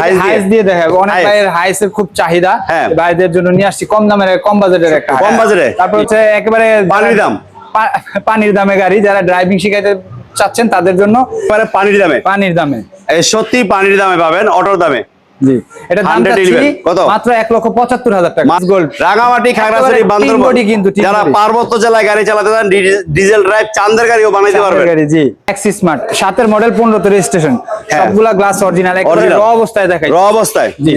হাইস দিয়ে? দেখাবো অনেক ভাইয়ের হাইসের খুব চাহিদা। হ্যাঁ। ভাইদের জন্য নিয়ে আসছি কম দামের কম বাজেটের একটা কম বাজেটে? তারপর হচ্ছে একেবারে পানির দাম? পানির দামে গাড়ি যারা ড্রাইভিং শিখাইতে চাচ্ছেন তাদের জন্য পানির দামে? পানির দামে। সত্যি পানির দামে পাবেন অটোর দামে। জি। এটা দাম চাচ্ছি মাত্র এক লক্ষ পঁচাত্তর হাজার টাকা। গোল্ড রাঙামাটি খাগড়াছড়ি একেবারে বান্দরবান। তিন কোটি কিন্তু, যারা পার্বত্য জেলায় গাড়ি চালাতে চান ডিজেল ড্রাইভ চান্দের গাড়িও বানাইতে পারবেন। গাড়ি জি। এক্সি স্মার্ট সাতের মডেল পনেরো তো রেজিস্ট্রেশন সবগুলা গ্লাস অরিজিনাল একেবারে র অবস্থায় দেখাই। র অবস্থায়। জি।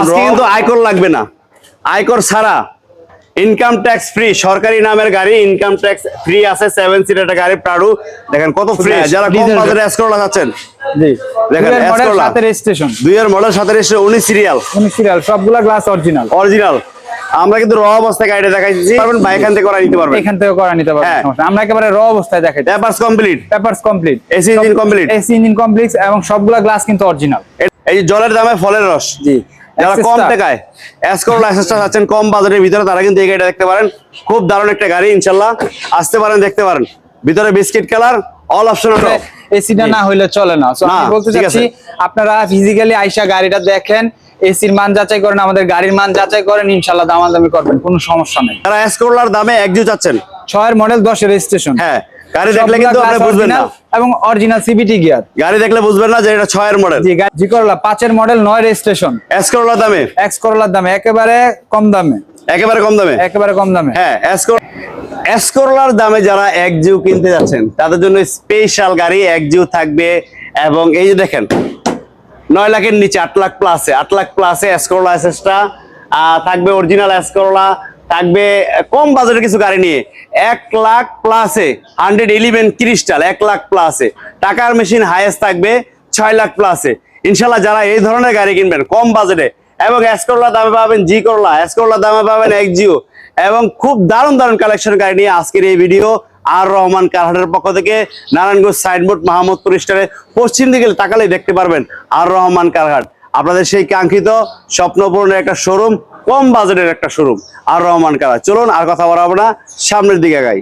আজকে কিন্তু আয়কর লাগবে না। আয়কর ছাড়া ইনকাম ট্যাক্স ফ্রি সরকারি নামের গাড়ি ইনকাম ট্যাক্স ফ্রি আছে সেভেন সিট একটা গাড়ি প্রাডু দেখেন কত ফ্রি যারা কম বাজারে এসকোলা যাচ্ছেন জি। দেখেন, মডেল Escrola। রেজিস্ট্রেশন দুই এর মডেল সাথে এসে উনিশ সিরিয়াল উনিশ সিরিয়াল সবগুলা গ্লাস অরিজিনাল অরিজিনাল আমরা কিন্তু র অবস্থায় গাড়িটা দেখাইছি পারবেন বা এখান থেকে করা নিতে পারবেন। এখান থেকে করা নিতে পারবেন হ্যাঁ। আমরা একেবারে র অবস্থায় দেখাই papers complete papers complete AC engine complete? AC engine complete এবং সবগুলা গ্লাস কিন্তু অরিজিনাল এই জলের দামে ফলের রস। জি। যারা কম টাকায় এসকোর লাইসেন্সটা চাচ্ছেন কম বাজারের ভিতরে তারা কিন্তু এই গাড়িটা দেখতে পারেন। খুব দারুণ একটা গাড়ি ইনশাল্লাহ। আসতে পারেন দেখতে পারেন। ভিতরে বিস্কিট কালার অল অপশন এসিটা না হইলে চলে না। আমি বলতে চাচ্ছি আপনারা ফিজিক্যালি আইসা গাড়িটা দেখেন এসির মান যাচাই করেন আমাদের গাড়ির মান যাচাই করেন ইনশাল্লাহ দামাদামি করবেন কোনো সমস্যা নেই। যারা এসকোরলার দামে একজু চাচ্ছেন ছয়ের মডেল দশের রেজিস্ট্রেশন হ্যাঁ গাড়ি দেখলে কিন্তু আপনি বুঝবেন না। এবং অরিজিনাল সিবিটি গিয়ার গাড়ি দেখলে বুঝবেন না যে এটা ছয়ের মডেল জি জি করলা পাঁচের মডেল নয় রেজিস্ট্রেশন এসকোরলার দামে? এক্স দামে একেবারে কম দামে। একেবারে কম দামে? একেবারে কম দামে। হ্যাঁ এসকোর এসকোরলার দামে যারা এক জিও কিনতে যাচ্ছেন, তাদের জন্য স্পেশাল গাড়ি এক জিও থাকবে এবং এই যে দেখেন, নয় লাখের নিচে, আট লাখ প্লাসে আট লাখ প্লাসে এসকোরলা এসএসটা থাকবে অরিজিনাল এসকোরলা থাকবে কম বাজারের কিছু গাড়ি নিয়ে। এক লাখ প্লাসে হান্ড্রেড ইলেভেন ক্রিস্টাল এক লাখ প্লাসে টাকার মেশিন হাইয়েস্ট থাকবে ছয় লাখ প্লাসে ইনশাল্লাহ যারা এই ধরনের গাড়ি কিনবেন, কম বাজেটে এবং এসকোরলা দামে পাবেন জি করলা এসকোরলা দামে পাবেন এক জিও এবং খুব দারুণ দারুণ কালেকশন গাড়ি নিয়ে আজকের এই ভিডিও আর রহমান কারহাটের পক্ষ থেকে নারায়ণগঞ্জ সাইনবোর্ড মাহমুদপুর স্টারে পশ্চিম দিকে তাকালে দেখতে পারবেন আর রহমান কারহাট। আপনাদের সেই কাঙ্ক্ষিত স্বপ্নপূর্ণের একটা শোরুম কম বাজেটের একটা শোরুম আর রহমান কারহাট। চলুন আর কথা বলাবো না সামনের দিকে গাই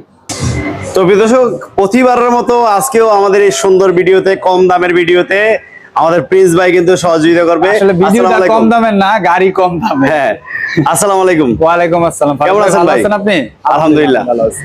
তো প্রিয় দর্শক প্রতিবারের মতো আজকেও আমাদের এই সুন্দর ভিডিওতে কম দামের ভিডিওতে আমাদের প্রিন্স ভাই কিন্তু সহযোগিতা করবে। আসলে ভিডিওটা কম। দামের না গাড়ি কম দামে হ্যাঁ আসসালামু আলাইকুম। ওয়ালাইকুম আসসালাম। কেমন আছেন ভাই? আপনি? আলহামদুলিল্লাহ। ভালো আছি।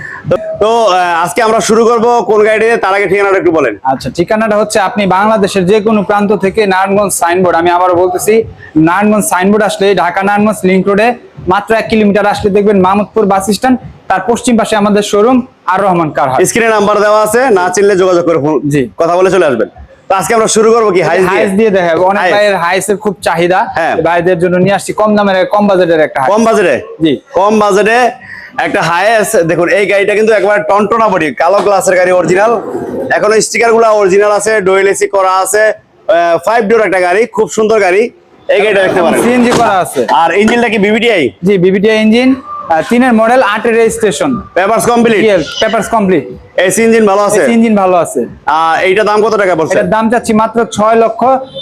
তো- আজকে আমরা শুরু করব কোন গাড়ি দিয়ে তার আগে ঠিকানাটা একটু বলেন। আচ্ছা ঠিকানাটা হচ্ছে আপনি বাংলাদেশের যে কোনো প্রান্ত থেকে নারায়ণগঞ্জ সাইনবোর্ড। আমি আবারও বলতেছি নারায়ণগঞ্জ সাইনবোর্ড আসলে ঢাকা নারায়ণগঞ্জ লিঙ্ক রোডে মাত্র এক কিলোমিটার আসলে দেখবেন মাহমুদপুর বাস স্ট্যান্ড। তার পশ্চিম পাশে আমাদের শোরুম আর রহমান কারহাট স্ক্রিনে নাম্বার দেওয়া আছে না চিনলে যোগাযোগ করে জি। কথা বলে চলে আসবেন। আজকে আমরা শুরু করব কি? হাইস হাইস দিয়ে দেখাবো অনেক ভাইয়ের হাইসের খুব চাহিদা। হ্যাঁ। ভাইদের জন্য নিয়ে আসছি কম দামের কম বাজেটের একটা কম বাজেটে? জি। কম বাজেটে একটা হাইস। দেখুন এই গাড়িটা কিন্তু একবার টনটনা বডি কালো গ্লাসের গাড়ি অরিজিনাল এখনও স্টিকারগুলো অরিজিনাল আছে ডোয়েল এসি করা আছে। ফাইভ ডোর একটা গাড়ি খুব সুন্দর গাড়ি। এই গাড়িটা দেখতে পারেন। সিএনজি করা আছে। আর ইঞ্জিনটা কি বিবিটিআই জি বিবিটিআই ইঞ্জিন তিনের মডেল আটের registration papers complete papers complete AC engine ভালো আছে? এসি ইঞ্জিন ভালো আছে। আর এইটা দাম কত টাকা বলছে এটার দাম চাচ্ছি মাত্র ছয় লক্ষ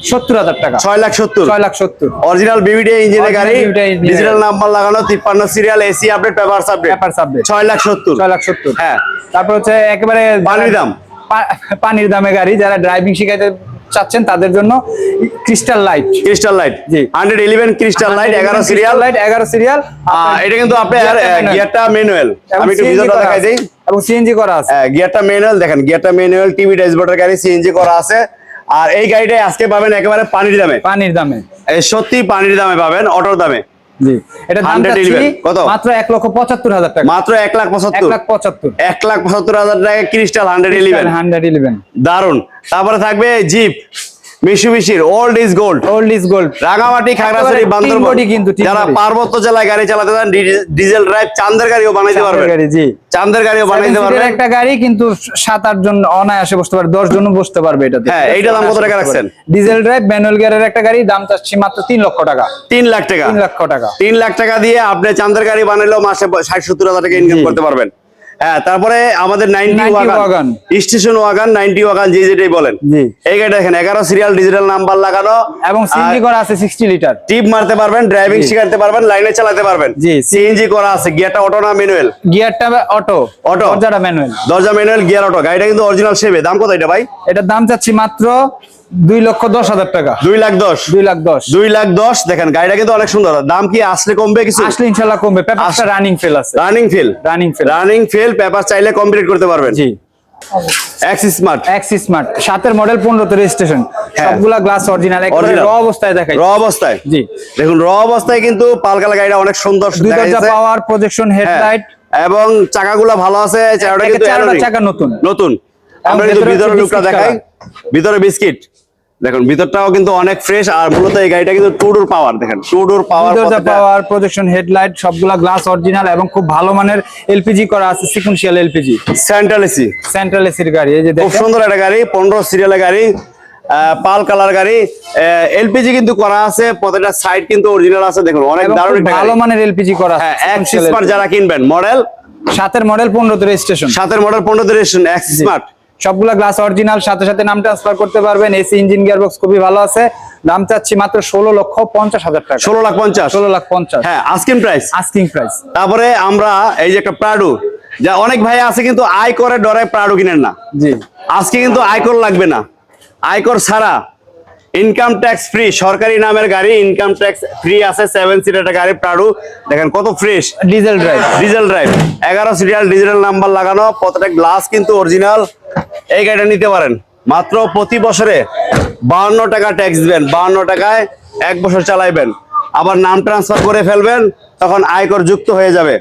সত্তর হাজার টাকা। ছয় লাখ সত্তর? ছয় লাখ সত্তর। অরিজিনাল বিবিডিআই ইঞ্জিনের গাড়ি ডিজিটাল নাম্বার লাগানো তিপ্পান্ন serial AC update paper update paper subject ছয় লাখ সত্তর? ছয় লাখ সত্তর। হ্যাঁ। তারপর হচ্ছে একেবারে পানির দাম। পানির দামে গাড়ি যারা ড্রাইভিং শিখাইতে চাচ্ছেন তাদের জন্য ক্রিস্টাল লাইট ক্রিস্টাল লাইট জি। হান্ড্রেড ইলেভেন ক্রিস্টাল লাইট এগারো সিরিয়াল লাইট এগারো সিরিয়াল এটা কিন্তু আপনার গিয়ারটা ম্যানুয়াল আমি একটু ভিডিওটা দেখাই দিই। এবং সিএনজি করা আছে। গিয়ারটা ম্যানুয়াল দেখেন গিয়ারটা ম্যানুয়াল টিভি ড্যাশবোর্ডের গাড়ি সিএনজি করা আছে। আর এই গাড়িটাই আজকে পাবেন একেবারে পানির দামে। পানির দামে। এই সত্যি পানির দামে পাবেন অটোর দামে। জি। এটা দাম 100 কত? মাত্র এক লক্ষ পঁচাত্তর হাজার টাকা। মাত্র এক লাখ এক পঁচাত্তর লাখ পঁচাত্তর। এক লাখ পঁচাত্তর হাজার টাকা crystal hundred eleven. Hundred eleven. দারুণ তারপরে থাকবে jeep. মিশুমিশির old is gold old is gold Rangamati Khagrachari Bandarban. কিন্তু, যারা পার্বত্য জেলায় গাড়ি চালাতে চান ডিজেল ড্রাইভ চান্দের গাড়িও বানাইতে পারবেন। গাড়ি জি। চান্দের গাড়িও বানাইতে পারবেন। একটা গাড়ি কিন্তু সাত আট জন অনায়াসে বসতে পারে দশ জন বসতে পারবে এটাতে। হ্যাঁ, এইটার দাম কত টাকা রাখছেন? ডিজেল ড্রাইভ ম্যানুয়াল গিয়ারের একটা গাড়ি দাম চাচ্ছি মাত্র তিন লক্ষ টাকা। তিন লাখ টাকা। তিন লক্ষ টাকা। তিন লাখ টাকা দিয়ে আপনি চান্দের গাড়ি বানাইলেও মাসে ষাট সত্তর হাজার টাকা ইনকাম করতে পারবেন। হ্যাঁ তারপরে আমাদের ninety 90 wagon. Station wagon ninety wagon যে যেটাই বলেন। এই গাড়িটা দেখেন এগারো সিরিয়াল ডিজিটাল নাম্বার লাগানো। এবং সিএনজি করা আছে সিক্সটি লিটার টিপ মারতে পারবেন ড্রাইভিং শিখাতে পারবেন লাইনে চালাতে পারবেন। জি। সিএনজি করা আছে গিয়ারটা অটো না ম্যানুয়াল গিয়ারটা অটো Auto? দরজাটা ম্যানুয়াল দরজা ম্যানুয়াল গিয়ার অটো গাড়িটা কিন্তু অরিজিনাল সেবে দাম কত এটা ভাই? এটার দাম চাচ্ছি মাত্র দুই লক্ষ দশ হাজার টাকা। দুই লাখ দশ। দুই লাখ দশ। দুই লাখ দশ দেখেন গাড়িটা কিন্তু অনেক সুন্দর। দাম কি আসলে কমবে কিছু? আসলে ইনশাল্লাহ কমবে। পেপারটা রানিং ফেল আছে। Running file running file running file paper চাইলে কমপ্লিট করতে পারবেন। জি। এক্স স্মার্ট এক্স স্মার্ট সাতের মডেল পনেরোতে রেজিস্ট্রেশন। সবগুলা গ্লাস অরিজিনাল র অবস্থায় দেখাই র অবস্থায়। জি। দেখুন র অবস্থায় কিন্তু পালকালা গাড়িটা অনেক সুন্দর দুই দরজা পাওয়ার প্রজেকশন হ্যাঁ। হেডলাইট এবং চাকাগুলো ভালো আছে কিন্তু চাকা নতুন। নতুন। আমরা কিন্তু ভিতরে লুকটা দেখাই। ভিতরে বিস্কিট দেখুন ভিতরটাও কিন্তু অনেক ফ্রেশ আর মূলত এই গাড়িটা কিন্তু টু ডোর পাওয়ার দেখেন two door power power projection headlight সবগুলা গ্লাস অরিজিনাল এবং খুব ভালো মানের এলপিজি করা আছে sequential LPG central AC central এসির গাড়ি এই যে খুব সুন্দর একটা গাড়ি পনেরো সিরিয়ালের গাড়ি পাল কালার গাড়ি। এলপিজি কিন্তু করা আছে প্রত্যেকটা সাইড কিন্তু অরিজিনাল আছে দেখুন অনেক দারুণ একটা ভালো মানের এলপিজি করা আছে হ্যাঁ এক্স স্মার্ট যারা কিনবেন মডেল সাতের মডেল পনেরোতে রেজিস্ট্রেশন সাতের মডেল পনেরো রেজিস্ট্রেশন এক্স স্মার্ট সবগুলা গ্লাস অরিজিনাল সাথে সাথে নাম ট্রান্সফার করতে পারবেন। এসি ইঞ্জিন গিয়ার বক্স খুবই ভালো আছে। দাম চাচ্ছি মাত্র ষোলো লক্ষ পঞ্চাশ হাজার টাকা। ষোলো লাখ পঞ্চাশ? ষোলো লাখ পঞ্চাশ। হ্যাঁ আস্কিং প্রাইস আস্কিং প্রাইস তারপরে আমরা এই যে একটা প্রাডু যা অনেক ভাই আছে কিন্তু আয় করে ডরে প্রাডু কিনেন না। জি। আজকে কিন্তু আয়কর লাগবে না। আয়কর ছাড়া ইনকাম ট্যাক্স ফ্রি সরকারি নামের গাড়ি ইনকাম ট্যাক্স ফ্রি আছে সেভেন সিটার গাড়ি প্রাডু দেখেন কত fresh diesel drive diesel drive এগারো সিরিয়াল ডিজিটাল নাম্বার লাগানো প্রত্যেকটা গ্লাস কিন্তু অরিজিনাল এই গাড়িটা নিতে পারেন। মাত্র প্রতি বছরে বাহান্ন টাকা ট্যাক্স দিবেন। বাহান্ন টাকায় এক বছর চালাইবেন। আবার নাম ট্রান্সফার করে ফেলবেন তখন আয়কর যুক্ত হয়ে যাবে।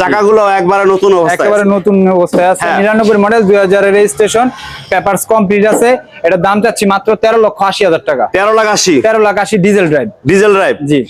চাকাগুলো একবারে নতুন একেবারে নতুন অবস্থায় আছে। হ্যাঁ। নিরানব্বই মডেল দুই হাজারের রেজিস্ট্রেশন পেপারস কমপ্লিট আছে। এটা দাম চাচ্ছি মাত্র তেরো লক্ষ আশি হাজার টাকা। তেরো লাখ আশি। তেরো লাখ আশি ডিজেল ড্রাইভ ডিজেল ড্রাইভ জি।